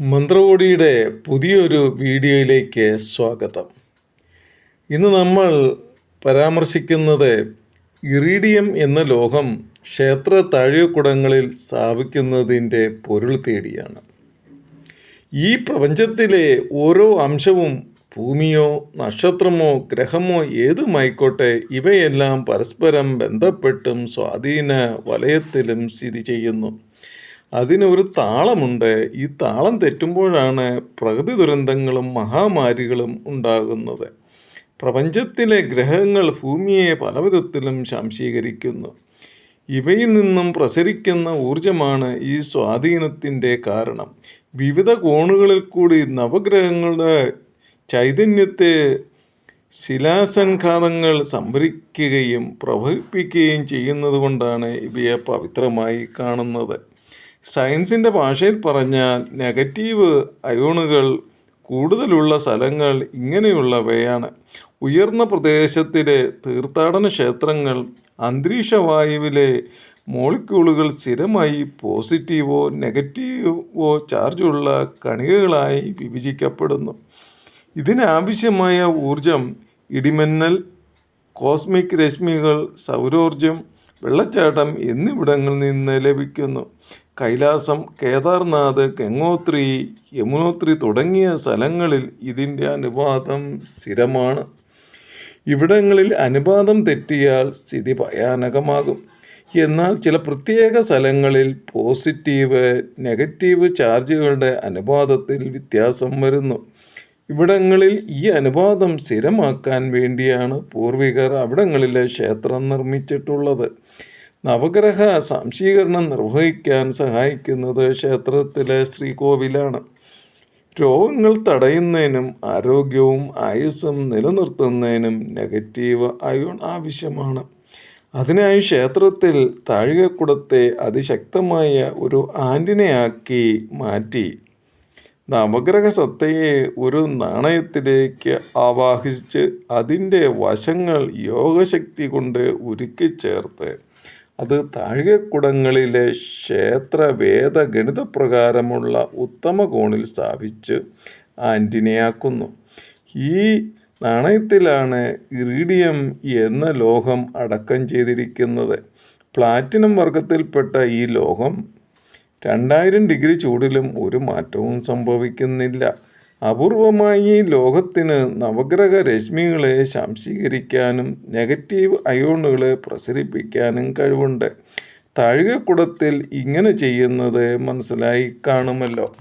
മന്ത്രകോടിയുടെ പുതിയൊരു വീഡിയോയിലേക്ക് സ്വാഗതം. ഇന്ന് നമ്മൾ പരാമർശിക്കുന്നത് ഇറീഡിയം എന്ന ലോഹം ക്ഷേത്ര താഴെക്കുടങ്ങളിൽ സ്ഥാപിക്കുന്നതിന്റെ പൊരുൾ തേടിയാണ്. ഈ പ്രപഞ്ചത്തിലെ ഓരോ അംശവും ഭൂമിയോ നക്ഷത്രമോ ഗ്രഹമോ ഏതുമായിക്കോട്ടെ ഇവയെല്ലാം പരസ്പരം ബന്ധപ്പെട്ടും സ്വാധീന വലയത്തിലും സ്ഥിതി ചെയ്യുന്നു. അതിനൊരു താളമുണ്ട്. ഈ താളം തെറ്റുമ്പോഴാണ് പ്രകൃതി ദുരന്തങ്ങളും മഹാമാരികളും ഉണ്ടാകുന്നത്. പ്രപഞ്ചത്തിലെ ഗ്രഹങ്ങൾ ഭൂമിയെ പലവിധത്തിലും ശംശീകരിക്കുന്നു. ഇവയിൽ നിന്നും പ്രസരിക്കുന്ന ഊർജമാണ് ഈ സ്വാധീനത്തിന്റെ കാരണം. വിവിധ കോണുകളിൽ കൂടി നവഗ്രഹങ്ങളുടെ ചൈതന്യത്തെ ശിലാസംഘാതങ്ങൾ സംഭരിക്കുകയും പ്രവഹിപ്പിക്കുകയും ചെയ്യുന്നത് കൊണ്ടാണ് ഇവയെ പവിത്രമായി കാണുന്നത്. സയൻസിന്റെ ഭാഷയിൽ പറഞ്ഞാൽ നെഗറ്റീവ് അയോണുകൾ കൂടുതലുള്ള സ്ഥലങ്ങൾ ഇങ്ങനെയുള്ളവയാണ്. ഉയർന്ന പ്രദേശത്തിലെ തീർത്ഥാടന ക്ഷേത്രങ്ങൾ അന്തരീക്ഷവായുവിലെ മോളിക്യൂളുകൾ സ്ഥിരമായി പോസിറ്റീവോ നെഗറ്റീവോ ചാർജുള്ള കണികകളായി വിഭജിക്കപ്പെടുന്നു. ഇതിനാവശ്യമായ ഊർജം ഇടിമിന്നൽ കോസ്മിക് രശ്മികൾ സൗരോർജം വെള്ളച്ചാട്ടം എന്നിവിടങ്ങളിൽ നിന്ന് ലഭിക്കുന്നു. കൈലാസം കേദാർനാഥ് ഗംഗോത്രി യമുനോത്രി തുടങ്ങിയ സ്ഥലങ്ങളിൽ ഇതിന്റെ അനുപാതം സ്ഥിരമാണ്. ഇവിടങ്ങളിൽ അനുപാതം തെറ്റിയാൽ സ്ഥിതി ഭയാനകമാകും. എന്നാൽ ചില പ്രത്യേക സ്ഥലങ്ങളിൽ പോസിറ്റീവ് നെഗറ്റീവ് ചാർജുകളുടെ അനുപാതത്തിൽ വ്യത്യാസം വരുന്നു. ഇവിടങ്ങളിൽ ഈ അനുപാതം സ്ഥിരമാക്കാൻ വേണ്ടിയാണ് പൂർവികർ അവിടങ്ങളിലെ ക്ഷേത്രം നിർമ്മിച്ചിട്ടുള്ളത്. നവഗ്രഹ സംശീകരണം നിർവഹിക്കാൻ സഹായിക്കുന്നത് ക്ഷേത്രത്തിലെ ശ്രീകോവിലാണ്. രോഗങ്ങൾ തടയുന്നതിനും ആരോഗ്യവും ആയുസ്സും നിലനിർത്തുന്നതിനും നെഗറ്റീവ് അയോൺ ആവശ്യമാണ്. അതിനായി ക്ഷേത്രത്തിൽ താഴികക്കുടത്തെ അതിശക്തമായ ഒരു ആന്റിനയാക്കി മാറ്റി നവഗ്രഹ സത്തയെ ഒരു നാണയത്തിലേക്ക് ആവാഹിച്ച് അതിന്റെ വശങ്ങൾ യോഗശക്തി കൊണ്ട് ഉരുക്കി ചേർത്ത് അത് താഴികക്കുടങ്ങളിലെ ക്ഷേത്രവേദ ഗണിതപ്രകാരമുള്ള ഉത്തമ കോണിൽ സ്ഥാപിച്ച് ആന്റിനയാക്കുന്നു. ഈ നാണയത്തിലാണ് ഇറീഡിയം എന്ന ലോഹം അടക്കം ചെയ്തിരിക്കുന്നത്. പ്ലാറ്റിനം വർഗത്തിൽപ്പെട്ട ഈ ലോഹം രണ്ടായിരം ഡിഗ്രി ചൂടിലും ഒരു മാറ്റവും സംഭവിക്കുന്നില്ല. അപൂർവമായി ലോകത്തിന് നവഗ്രഹ രശ്മികളെ ശംശീകരിക്കാനും നെഗറ്റീവ് അയോണുകളെ പ്രസരിപ്പിക്കാനും കഴിവുണ്ട്. താഴികക്കുടത്തിൽ ഇങ്ങനെ ചെയ്യുന്നത് മനസ്സിലായി കാണുമല്ലോ.